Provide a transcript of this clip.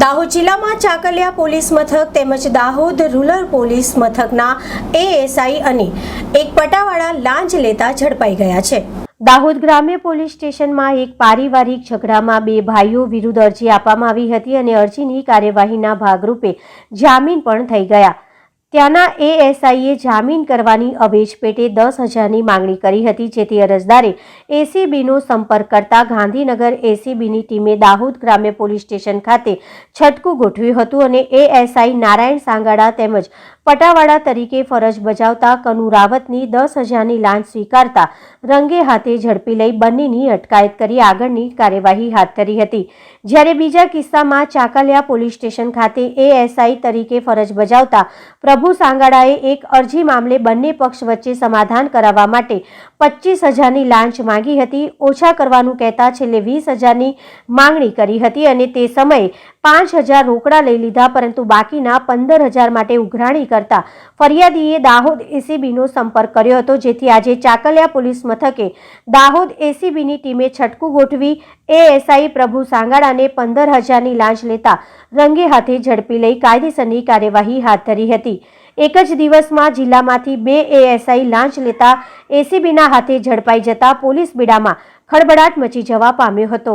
દાહોદ જિલ્લામાં ચાકલિયા પોલીસ મથક તેમજ દાહોદ રૂરલ પોલીસ મથકના એએસઆઈ અને એક પટાવાળા લાંચ લેતા ઝડપાઈ ગયા છે. દાહોદ ગ્રામ્ય પોલીસ સ્ટેશનમાં એક પારિવારિક ઝઘડામાં બે ભાઈઓ વિરુદ્ધ અરજી આપવામાં આવી હતી અને અરજીની કાર્યવાહીના ભાગરૂપે જામીન પણ થઈ ગયા. ત્યાંના એએસઆઈએ જામીન કરવાની અવેજ પેટે દસ હજારની માંગણી કરી હતી, જેથી અરજદારે એસીબીનો સંપર્ક કરતા ગાંધીનગર એસીબીની ટીમે દાહોદ ગ્રામ્ય પોલીસ સ્ટેશન ખાતે છટકું ગોઠવ્યું હતું અને એએસઆઈ નારાયણ સાંગાડા તેમજ પટાવાળા તરીકે ફરજ બજાવતા કનુ રાવતની દસ હજારની લાંચ સ્વીકારતા રંગે હાથે ઝડપી લઈ બંનેની અટકાયત કરી આગળની કાર્યવાહી હાથ ધરી હતી. જ્યારે બીજા કિસ્સામાં ચાકલિયા પોલીસ સ્ટેશન ખાતે એએસઆઈ તરીકે ફરજ બજાવતા પ્રભુ સાંગાડાએ એક અરજી મામલે બંને પક્ષ વચ્ચે સમાધાન કરાવવા માટે પચીસ હજારની લાંચ માંગી હતી. ઓછા કરવાનું કહેતા છેલ્લે વીસ હજારની માંગણી કરી હતી અને તે સમયે પાંચ હજાર રોકડા લઈ લીધા, પરંતુ બાકીના પંદર હજાર માટે ઉઘરાણી કરતા ફરિયાદીએ દાહોદ એસીબીનો સંપર્ક કર્યો હતો, જેથી આજે ચાકલિયા પોલીસ મથકે દાહોદ એસીબીની ટીમે છટકું ગોઠવી એએસઆઈ પ્રભુ સાંગાડાને પંદર હજારની લાંચ લેતા રંગે હાથે ઝડપી લઈ કાયદેસરની કાર્યવાહી હાથ ધરી હતી. એક જ દિવસમાં જિલ્લામાંથી બે એએસઆઈ લાંચ લેતા એસીબીના હાથે ઝડપાઈ જતા પોલીસ બીડામાં ખળબડાટ મચી જવા પામ્યો હતો.